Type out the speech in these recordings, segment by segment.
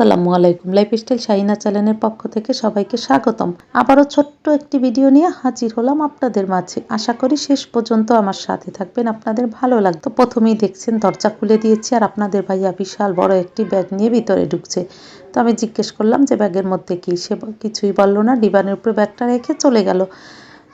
আসসালামু আলাইকুম। লাইফস্টাইল শাহিনা চ্যানেলের পক্ষ থেকে সবাইকে স্বাগতম। আবারও ছোট্ট একটি ভিডিও নিয়ে হাজির হলাম আপনাদের মাঝে। আশা করি শেষ পর্যন্ত আমার সাথে থাকবেন, আপনাদের ভালো লাগতো প্রথমেই দেখছেন, দরজা খুলে দিয়েছি আর আপনাদের ভাইয়া বিশাল বড় একটি ব্যাগ নিয়ে ভিতরে ঢুকছে। তো আমি জিজ্ঞেস করলাম যে ব্যাগের মধ্যে কি সে কিছুই বলল না, ডিবানের উপরে ব্যাগটা রেখে চলে গেল।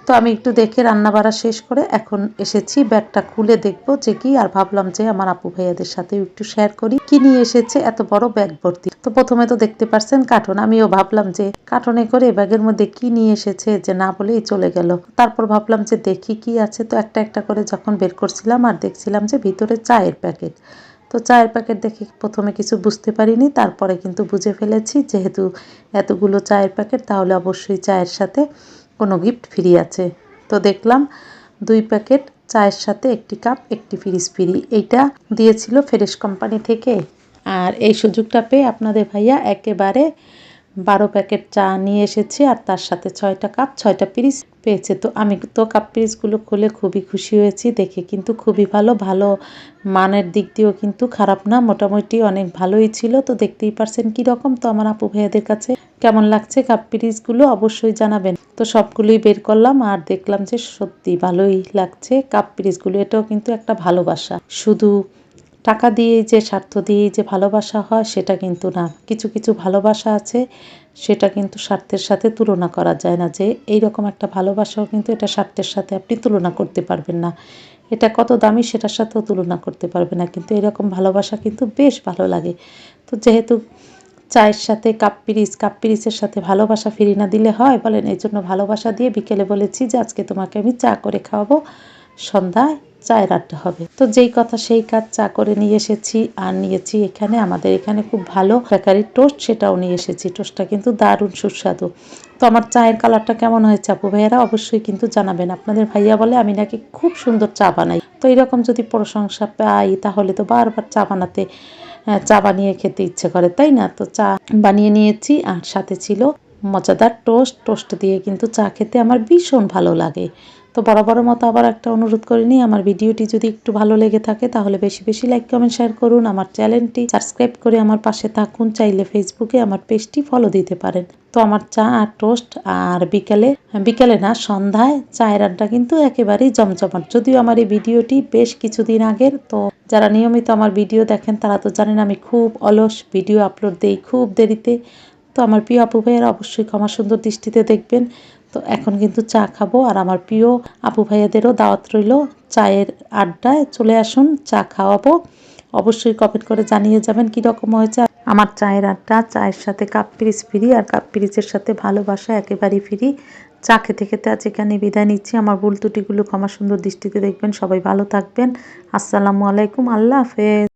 তো আমি একটু দেখে রান্না বাড়া শেষ করে এখন এসেছি। ব্যাগটা খুলে দেখব যে কি, আর ভাবলাম যে আমার আপু ভাইয়াদের সাথে একটু শেয়ার করি। কি নিয়ে এসেছে, এত বড় ব্যাগ ভর্তি। তো প্রথমে তো দেখতে পারছেন কার্টন। আমিও ভাবলাম যে কার্টনে করে ব্যাগের মধ্যে কি নিয়ে এসেছে যে না বলেই চলে গেল। তারপর ভাবলাম যে দেখি কি আছে। তো একটা একটা করে যখন বের করছিলাম আর দেখছিলাম যে ভিতরে চায়ের প্যাকেট তো চায়ের প্যাকেট দেখে প্রথমে কিছু বুঝতে পারিনি, তারপরে কিন্তু বুঝে ফেলেছি। যেহেতু এতগুলো চায়ের প্যাকেট তাহলে অবশ্যই চায়ের সাথে কোনো গিফট ফ্রি আছে। তো দেখলাম দুই প্যাকেট চায়ের সাথে একটি কাপ একটি ফ্রিজ ফ্রি এইটা দিয়েছিল ফ্রেশ কোম্পানি থেকে। আর এই সুযোগটা পেয়ে আপনাদের ভাইয়া একেবারে বারো প্যাকেট চা নিয়ে এসেছে, আর তার সাথে ছয়টা কাপ ছয়টা পিরিস পেয়েছে। তো আমি তো কাপ পিরিসগুলো খুলে খুবই খুশি হয়েছি দেখে। কিন্তু খুবই ভালো ভালো মানের দিক দিয়েও কিন্তু খারাপ না। মোটামুটি অনেক ভালোই ছিল। তো দেখতেই পারছেন কীরকম তো আমার আপু ভাইয়াদের কাছে কেমন লাগছে কাপ পিরিসগুলো অবশ্যই জানাবেন। তো সবগুলোই বের করলাম আর দেখলাম যে সত্যি ভালোই লাগছে কাপ পিরিসগুলো এটাও কিন্তু একটা ভালোবাসা। শুধু টাকা দিয়ে যে স্বার্থ দিয়ে যে ভালোবাসা হয়, সেটা কিন্তু না। কিছু কিছু ভালোবাসা আছে, সেটা কিন্তু স্বার্থের সাথে তুলনা করা যায় না যে এই রকম একটা ভালোবাসাও কিন্তু এটা স্বার্থের সাথে আপনি তুলনা করতে পারবেন না। এটা কত দামি সেটার সাথেও তুলনা করতে পারবে না, কিন্তু এরকম ভালোবাসা কিন্তু বেশ ভালো লাগে। তো যেহেতু চায়ের সাথে কাপ পিরিস কাপ পিরিসের সাথে ভালোবাসা ফিরি না দিলে হয়, বলেন এই জন্য ভালোবাসা দিয়ে বিকেলে বলেছি যে আজকে তোমাকে আমি চা করে খাওয়াবো। সন্ধ্যায় চায়ের আড্ডা হবে। তো যেই কথা সেই কাজ চা করে নিয়ে এসেছি আর নিয়েছি এখানে। আমাদের এখানে খুব ভালো বেকারির টোস্ট, সেটাও নিয়ে এসেছি। টোস্টটা কিন্তু দারুণ সুস্বাদু। তো আমার চায়ের কালারটা কেমন হয়েছে আপু ভাইয়ারা অবশ্যই কিন্তু জানাবেন। আপনাদের ভাইয়া বলে আমি নাকি খুব সুন্দর চা বানাই। তো এরকম যদি প্রশংসা পাই তাহলে তো বারবার চা বানাতে চা বানিয়ে খেতে ইচ্ছে করে, তাই না? তো চা বানিয়ে নিয়েছি আর সাথে ছিল মজাদার টোস্ট টোস্ট দিয়ে কিন্তু চা খেতে আমার ভীষণ ভালো লাগে। তো বরাবর মতো আবার একটা অনুরোধ করে নিই, আমার ভিডিওটি যদি একটু ভালো লেগে থাকে তাহলে বেশি বেশি লাইক, কমেন্ট, শেয়ার করুন, আমার চ্যানেলটি সাবস্ক্রাইব করে আমার পাশে থাকুন, চাইলে ফেসবুকে আমার পেজটি ফলো দিতে পারেন। তো আমার চা আর টোস্ট আর বিকালে বিকালে না, সন্ধ্যায় চায়ের আড্ডা কিন্তু একেবারেই জমজমাট। যদিও আমার এই ভিডিওটি বেশ কিছুদিন আগের, তো যারা নিয়মিত আমার ভিডিও দেখেন তারা তো জানেন আমি খুব অলস, ভিডিও আপলোড দেই খুব দেরিতে। তো আমার প্রিয় আপু ভাইয়েরা অবশ্যই ক্ষমা সুন্দর দৃষ্টিতে দেখবেন। তো এখন কিন্তু চা খাব আর আমার প্রিয় আপু ভাইয়াদেরও দাওয়াত রইল চায়ের আড্ডায়। চলে আসুন, চা খাওয়াবো। অবশ্যই কমেন্ট করে জানিয়ে যাবেন কীরকম হয়েছে। আমার চায়ের আড্ডা, চায়ের সাথে কাপ পিরিচ ফিরি আর কাপ পিরিচের সাথে ভালোবাসা একেবারেই ফিরি। চা খেতে খেতে আজ এখানে বিদায় নিচ্ছি। আমার ভুল ত্রুটিগুলো ক্ষমা সুন্দর দৃষ্টিতে দেখবেন। সবাই ভালো থাকবেন। আসসালামু আলাইকুম। আল্লাহ হাফেজ।